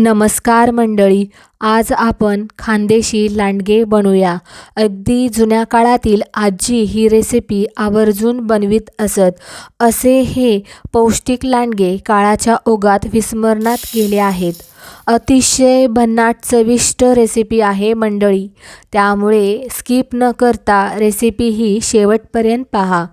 नमस्कार मंडळी आज आपण खानदेशी लांडगे बनवूया अगदी जुन्या काळातील आजी ही रेसिपी आवर्जून बनवीत असत. असे हे पौष्टिक लांडगे काळाच्या ओघात विस्मरणात गेले आहेत. अतिशय भन्नाट चविष्ट रेसिपी आहे मंडळी. त्यामुळे स्किप न करता रेसिपी ही शेवटपर्यंत पहा.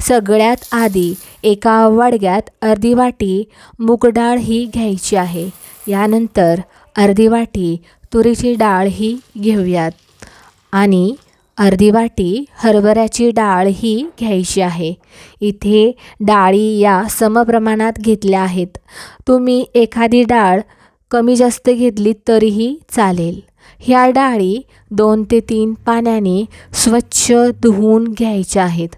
सगळ्यात आधी एका वाडग्यात अर्धी वाटी मूगडाळ ही घ्यायची आहे. यानंतर अर्धी वाटी तुरीची डाळ ही घेऊयात. आणि अर्धी वाटी हरभऱ्याची डाळ ही घ्यायची आहे. इथे डाळी या समप्रमाणात घेतल्या आहेत. तुम्ही एखादी डाळ कमी जास्त घेतली तरीही चालेल. ह्या डाळी दोन ते तीन पाण्याने स्वच्छ धुवून घ्यायच्या आहेत.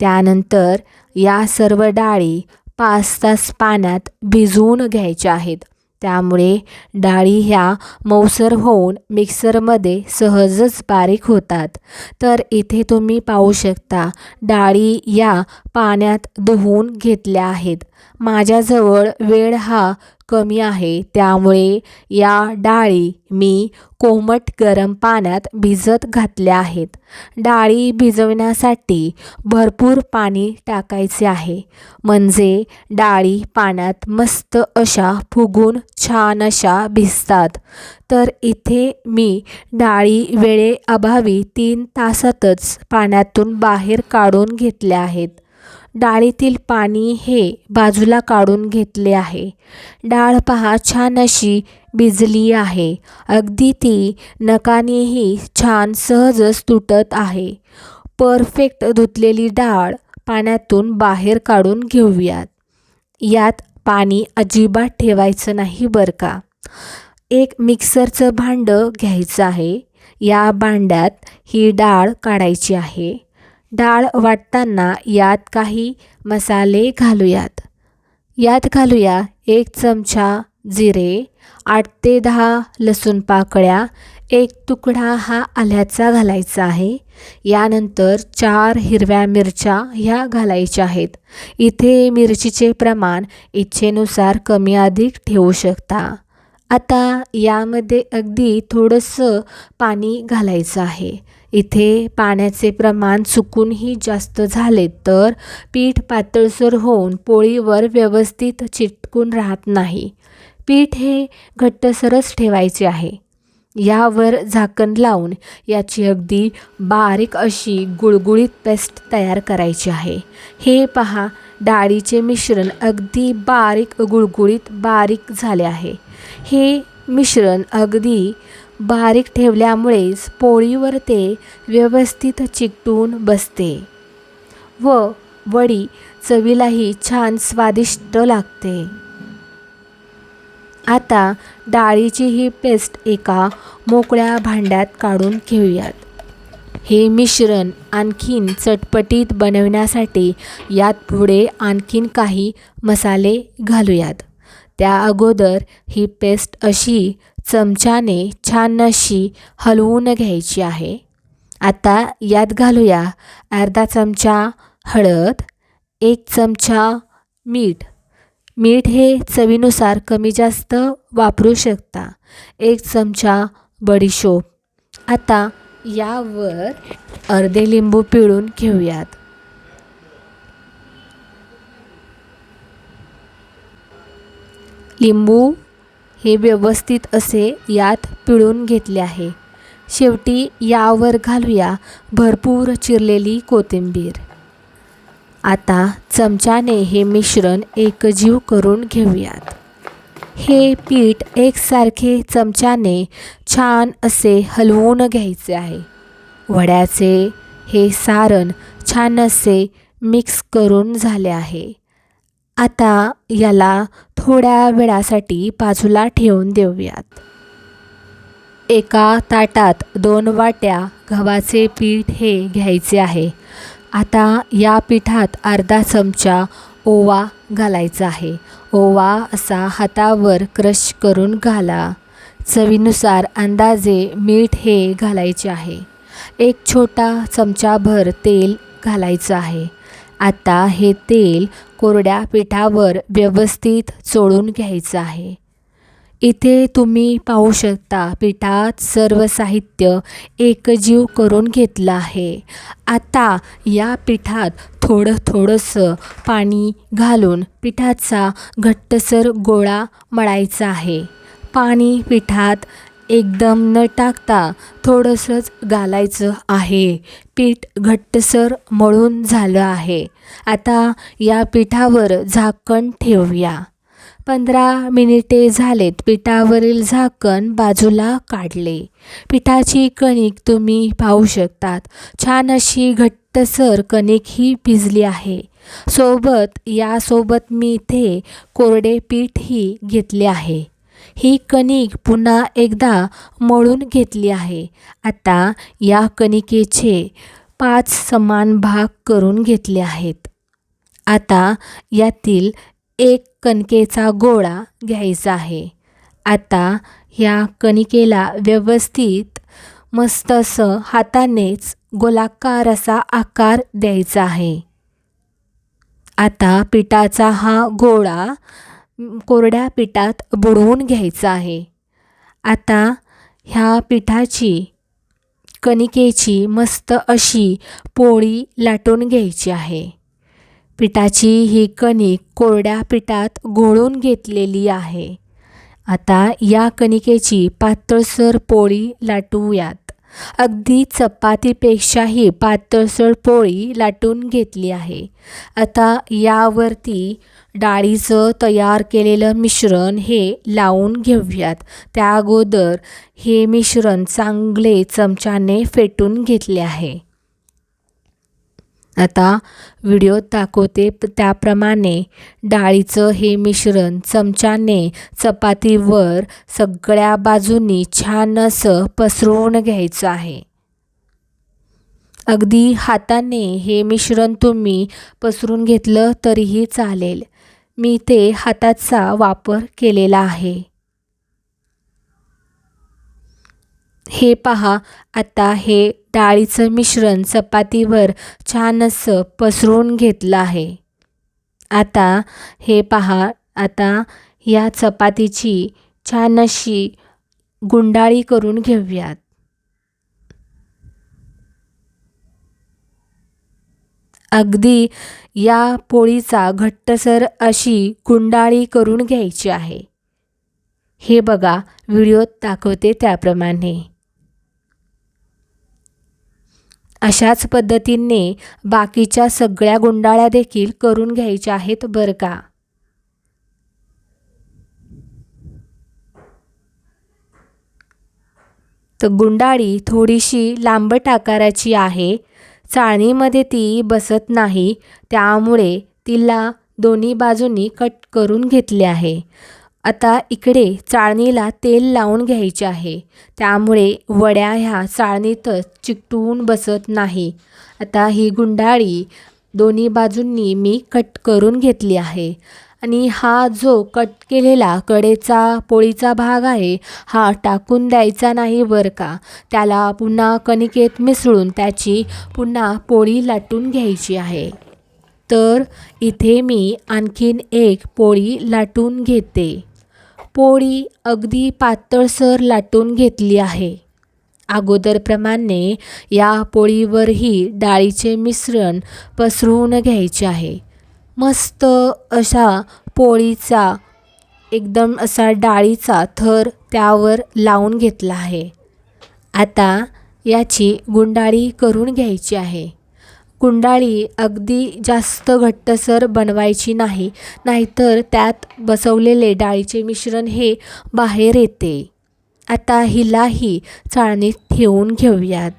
त्यानंतर या सर्व डाळी पाच तास पाण्यात भिजवून घ्यायच्या आहेत. त्यामुळे डाळी ह्या मौसर होऊन मिक्सरमध्ये सहजच बारीक होतात. तर इथे तुम्ही पाहू शकता डाळी या पाण्यात धुवून घेतल्या आहेत. माझ्याजवळ वेळ हा कमी आहे. त्यामुळे या डाळी मी कोमट गरम पाण्यात भिजत घातल्या आहेत. डाळी भिजवण्यासाठी भरपूर पाणी टाकायचे आहे. म्हणजे डाळी पाण्यात मस्त अशा फुगून छान अशा भिजतात. तर इथे मी डाळी वेळेअभावी तीन तासातच पाण्यातून बाहेर काढून घेतल्या आहेत. डाळीतील पाणी हे बाजूला काढून घेतले आहे. डाळ पहा छान अशी भिजली आहे. अगदी ती नकानेही छान सहजच तुटत आहे. परफेक्ट धुतलेली डाळ पाण्यातून बाहेर काढून घेऊयात. यात पाणी अजिबात ठेवायचं नाही बरं का? एक मिक्सरचं भांडं घ्यायचं आहे. या भांड्यात ही डाळ काढायची आहे. डाळ वाटताना यात काही मसाले घालूयात. यात घालूया एक चमचा जिरे आठ ते दहा लसूण पाकळ्या एक तुकडा हा आल्याचा घालायचा आहे. यानंतर चार हिरव्या मिरच्या ह्या घालायच्या आहेत. इथे मिरचीचे प्रमाण इच्छेनुसार कमी अधिक ठेवू शकता. आता यामध्ये अगदी थोडंसं पाणी घालायचं आहे. इथे पाण्याचे प्रमाण चुकूनही जास्त झाले तर पीठ पातळसर होऊन पोळीवर व्यवस्थित चिटकून राहत नाही. पीठ हे घट्टसरच ठेवायचे आहे. यावर झाकण लावून याची अगदी बारीक अशी गुळगुळीत पेस्ट तयार करायची आहे. हे पहा डाळीचे मिश्रण अगदी बारीक गुळगुळीत बारीक झाले आहे. हे मिश्रण अगदी बारीक ठेवल्यामुळेच पोळीवर ते व्यवस्थित चिकटून बसते व वडी चवीलाही छान स्वादिष्ट लागते. आता डाळीची ही पेस्ट एका मोकळ्या भांड्यात काढून घेऊयात. हे मिश्रण आणखीन चटपटीत बनवण्यासाठी यात पुढे आणखीन काही मसाले घालूयात. त्या अगोदर ही पेस्ट अशी चमच्याने छान अशी हलवून घ्यायची आहे. आता यात घालूया अर्धा चमचा हळद एक चमचा मीठ. मीठ हे चवीनुसार कमी जास्त वापरू शकता. एक चमचा बडीशोप. आता यावर अर्धे लिंबू पिळून घेऊयात. लिंबू हे व्यवस्थित असे यात पिळून घेतले आहे. शेवटी यावर घालूया भरपूर चिरलेली कोथिंबीर. आता चमच्याने हे मिश्रण एकजीव करून घेऊयात. हे पीठ एकसारखे चमच्याने छान असे हलवून घ्यायचे आहे. वड्याचे हे सारण छान असे मिक्स करून झाले आहे. आता याला थोड्या वेळासाठी बाजूला ठेवून देऊयात. एका ताटात दोन वाट्या गव्हाचे पीठ हे घ्यायचे आहे. आता या पिठात अर्धा चमचा ओवा घालायचा आहे. ओवा असा हातावर क्रश करून घाला. चवीनुसार अंदाजे मीठ हे घालायचे आहे. एक छोटा चमचाभर तेल घालायचं आहे. आता हे तेल कोरड्या पिठावर व्यवस्थित चोळून घ्यायचं आहे. इथे तुम्ही पाहू शकता पिठात सर्व साहित्य एकजीव करून घेतलं आहे. आता या पिठात थोडं थोडंसं पाणी घालून पिठाचा घट्टसर गोळा मळायचा आहे. पाणी पिठात एकदम न टाकता थोडंसंच घालायचं आहे. पीठ घट्टसर मळून झालं आहे. आता या पिठावर झाकण ठेवूया. पंधरा मिनिटे झालेत पिठावरील झाकण बाजूला काढले. पिठाची कणिक तुम्ही पाहू शकतात. छान अशी घट्टसर कणिक ही भिजली आहे. सोबत यासोबत मी इथे कोरडे पीठही घेतले आहे. ही कणिक पुन्हा एकदा मळून घेतली आहे. आता या कणिकेचे पाच समान भाग करून घेतले आहेत. आता यातील एक कणकेचा गोळा घ्यायचा आहे. आता ह्या कणिकेला व्यवस्थित मस्त असं हातानेच गोलाकार असा आकार द्यायचा आहे. आता पिठाचा हा गोळा कोरड्या पिठात बुडवून घ्यायचं आहे. आता ह्या पिठाची कणिकेची मस्त अशी पोळी लाटून घ्यायची आहे. पिठाची ही कणिक कोरड्या पिठात घोळून घेतलेली आहे. आता या कणिकेची पातळसर पोळी लाटूयात. अगदी चपातीपेक्षाही पातळसर पोळी लाटून घेतली आहे. आता यावरती डाळीचं तयार केलेलं मिश्रण हे लावून घेऊयात. त्या अगोदर हे मिश्रण चांगले चमच्याने फेटून घेतले आहे. आता व्हिडिओत दाखवते त्याप्रमाणे डाळीचं हे मिश्रण चमच्याने चपातीवर सगळ्या बाजूनी छान असं पसरवून घ्यायचं आहे. अगदी हाताने हे मिश्रण तुम्ही पसरून घेतलं तरीही चालेल. मी ते हाताचा वापर केलेला आहे. हे पहा आता हे डाळीचं मिश्रण चपातीवर छान असं पसरून घेतलं आहे. आता हे पहा आता या चपातीची छान अशी गुंडाळी करून घेऊयात. अगदी या पोळीचा घट्टसर अशी गुंडाळी करून घ्यायची आहे. हे बघा व्हिडिओत दाखवते त्याप्रमाणे. अशाच पद्धतीने बाकीच्या सगळ्या गुंडाळ्या देखील करून घ्यायच्या आहेत बरं का? तर गुंडाळी थोडीशी लांबट आकाराची आहे. चाळणीमध्ये ती बसत नाही. त्यामुळे तिला दोन्ही बाजूंनी कट करून घेतले आहे. आता इकडे चाळणीला तेल लावून घ्यायचे आहे. त्यामुळे वड्या ह्या चाळणीतच चिकटून बसत नाही. आता ही गुंडाळी दोन्ही बाजूंनी मी कट करून घेतली आहे. आणि हा जो कट केलेला कडेचा पोळीचा भाग आहे हा टाकून द्यायचा नाही बरं का. त्याला पुन्हा कणिकेत मिसळून त्याची पुन्हा पोळी लाटून घ्यायची आहे. तर इथे मी आणखीन एक पोळी लाटून घेते. पोळी अगदी पातळसर लाटून घेतली आहे. अगोदरप्रमाणे या पोळीवरही डाळीचे मिश्रण पसरवून घ्यायचे आहे. मस्त अशा पोळीचा एकदम असा डाळीचा थर त्यावर लावून घेतला आहे. आता याची गुंडाळी करून घ्यायची आहे. कुंडाळी अगदी जास्त घट्टसर बनवायची नाही नाहीतर त्यात बसवलेले डाळीचे मिश्रण हे बाहेर येते. आता हिलाही चाळणीत ठेवून घेऊयात.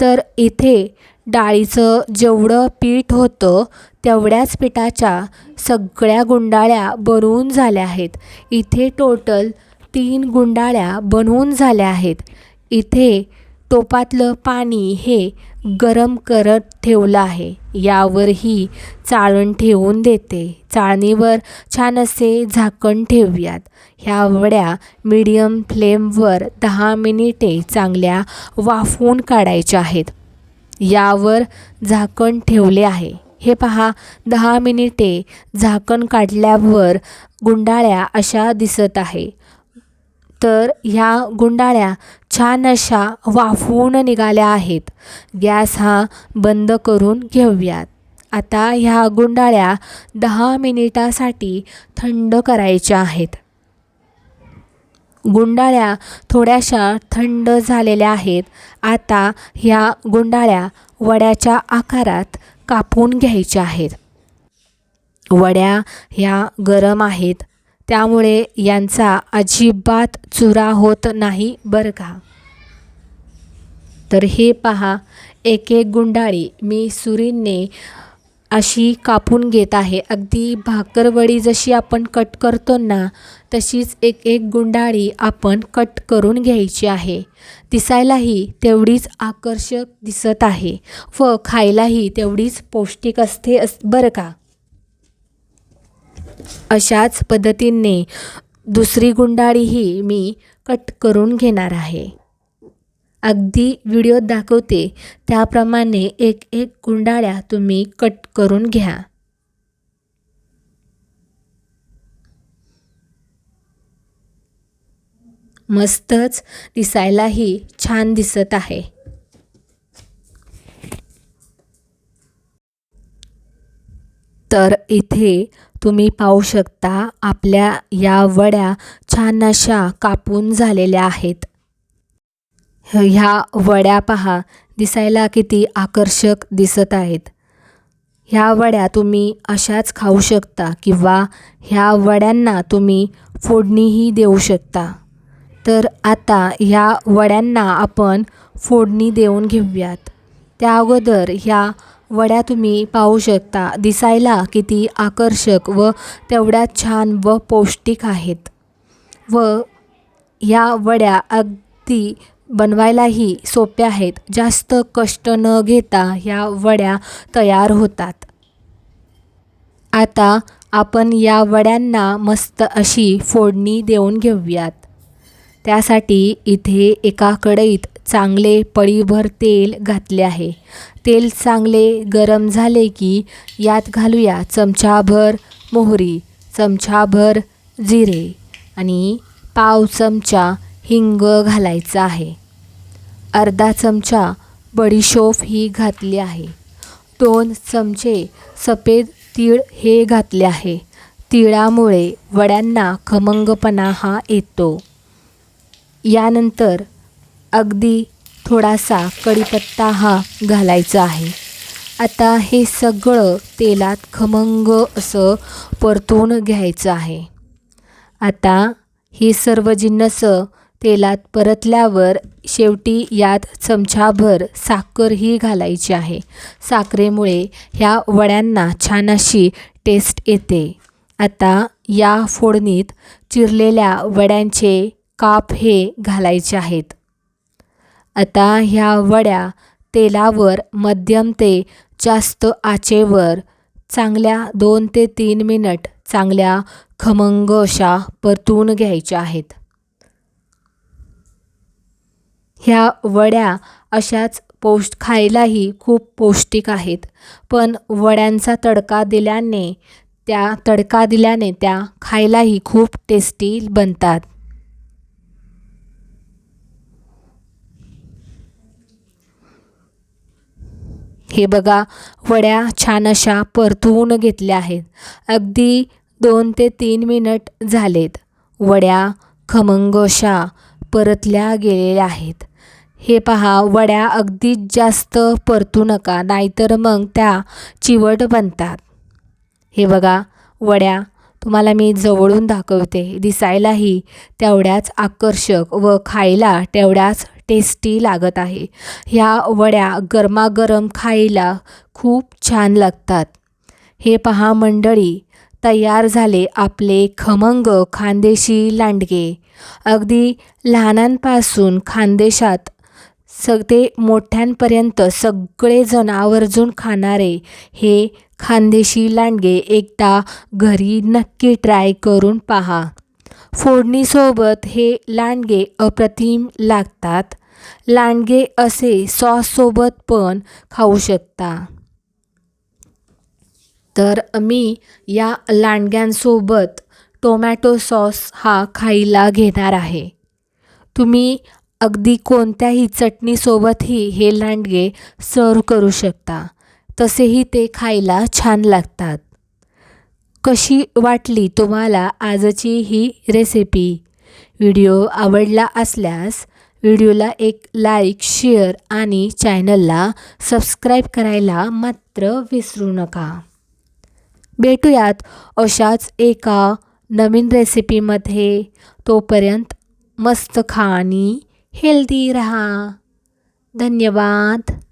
तर इथे डाळीचं जेवढं पीठ होतं तेवढ्याच पिठाच्या सगळ्या गुंडाळ्या बनवून झाल्या आहेत. इथे टोटल तीन गुंडाळ्या बनवून झाल्या आहेत. इथे टोपातलं पाणी हे गरम करत ठेवलं आहे. यावरही चाळण ठेवून देते. चाळणीवर छान असे झाकण ठेवूयात. ह्या वड्या मीडियम फ्लेमवर दहा मिनिटे चांगल्या वाफवून काढायच्या आहेत. यावर झाकण ठेवले आहे. हे पहा दहा मिनिटे झाकण काढल्यावर गुंडाळ्या अशा दिसत आहे. तर ह्या गुंडाळ्या छान अशा वाफवून निघाल्या आहेत. गॅस हा बंद करून घेऊयात. आता ह्या गुंडाळ्या दहा मिनिटासाठी थंड करायच्या आहेत. गुंडाळ्या थोड्याशा थंड झालेल्या आहेत. आता ह्या गुंडाळ्या वड्याच्या आकारात कापून घ्यायच्या आहेत. वड्या ह्या गरम आहेत. त्यामुळे यांचा अजिबात चुरा होत नाही बरं का? तर हे पहा एक एक गुंडाळी मी सुरीने अशी कापून घेत आहे. अगदी भाकरवडी जशी आपण कट करतो ना तशीच एक एक गुंडाळी आपण कट करून घ्यायची आहे. दिसायलाही तेवढीच आकर्षक दिसत आहे व खायलाही तेवढीच पौष्टिक असते अस बरं का? अशाच पद्धतीने दुसरी गुंडाळीही मी कट करून घेणार आहे. अगदी व्हिडिओत दाखवते. त्याप्रमाणे एक एक गुंडाळ्या तुम्ही कट करून घ्या. मस्तच दिसायलाही छान दिसत आहे. तर इथे तुम्ही पाहू शकता आपल्या या वड्या छान अशा कापून झालेल्या आहेत. ह्या वड्या पहा दिसायला किती आकर्षक दिसत आहेत. ह्या वड्या तुम्ही अशाच खाऊ शकता किंवा ह्या वड्यांना तुम्ही फोडणीही देऊ शकता. तर आता ह्या वड्यांना आपण फोडणी देऊन घेऊयात. त्या अगोदर ह्या वड्या तुम्ही पाहू शकता दिसायला किती आकर्षक व तेवढ्या छान व पौष्टिक आहेत. व ह्या वड्या अगदी बनवायलाही सोप्या आहेत. जास्त कष्ट न घेता ह्या वड्या तयार होतात. आता आपण या वड्यांना मस्त अशी फोडणी देऊन घेऊयात. त्यासाठी इथे एका कढईत चांगले पळीभर तेल घातले आहे. तेल चांगले गरम झाले की यात घालूया चमचाभर मोहरी चमचाभर जिरे आणि पाव चमचा हिंग घालायचं आहे. अर्धा चमचा बडीशोफ ही घातली आहे. दोन चमचे सफेद तीळ हे घातले आहे. तिळामुळे वड्यांना खमंगपणा हा येतो. यानंतर अगदी थोडासा कढीपत्ता हा घालायचा आहे. आता हे सगळं तेलात खमंग असं परतून घ्यायचं आहे. आता ही सर्व जिन्नस तेलात परतल्यावर शेवटी यात चमचाभर साखरही घालायची आहे. साखरेमुळे ह्या वड्यांना छान अशी टेस्ट येते. आता या फोडणीत चिरलेल्या वड्यांचे काप हे घालायचे आहेत. आता ह्या वड्या तेलावर मध्यम ते जास्त आचेवर चांगल्या दोन ते तीन मिनट चांगल्या खमंग अशा परतून घ्यायच्या आहेत. ह्या वड्या अशाच पौष्ट खायलाही खूप पौष्टिक आहेत. पण वड्यांचा तडका दिल्याने त्या तडका दिल्याने त्या खायलाही खूप टेस्टी बनतात. हे बघा वड्या छान अशा परतवून घेतल्या आहेत. अगदी दोन ते तीन मिनट झालेत. वड्या खमंग अशा परतल्या गेलेल्या आहेत. हे पहा वड्या अगदीच जास्त परतू नका नाहीतर मग त्या चिवट बनतात. हे बघा वड्या तुम्हाला मी जवळून दाखवते. दिसायलाही तेवढ्याच आकर्षक व खायला तेवढ्याच टेस्टी लागत आहे. ह्या वड्या गरमागरम खायला खूप छान लागतात. हे पहा मंडळी तयार झाले आपले खमंग खानदेशी लांडगे. अगदी लहानांपासून खानदेशात सगळे मोठ्यांपर्यंत सगळेजण आवर्जून खाणारे हे खानदेशी लांडगे एकदा घरी नक्की ट्राय करून पहा. फोडणीसोबत हे लांडगे अप्रतिम लागतात. लांडगे असे सॉससोबत पण खाऊ शकता. तर मी या लांडग्यांसोबत टोमॅटो सॉस हा खायला घेणार आहे. तुम्ही अगदी कोणत्याही चटणीसोबतही हे लांडगे सर्व करू शकता. तसेही ते खायला छान लागतात. कशी वाटली तुम्हाला आजची ही रेसिपी? व्हिडिओ आवडला असल्यास व्हिडिओला एक लाईक शेअर आणि चॅनलला सबस्क्राईब करायला मात्र विसरू नका. भेटूयात अशाच एका नवीन रेसिपीमध्ये. तोपर्यंत मस्त खा आणि हेल्दी रहा. धन्यवाद.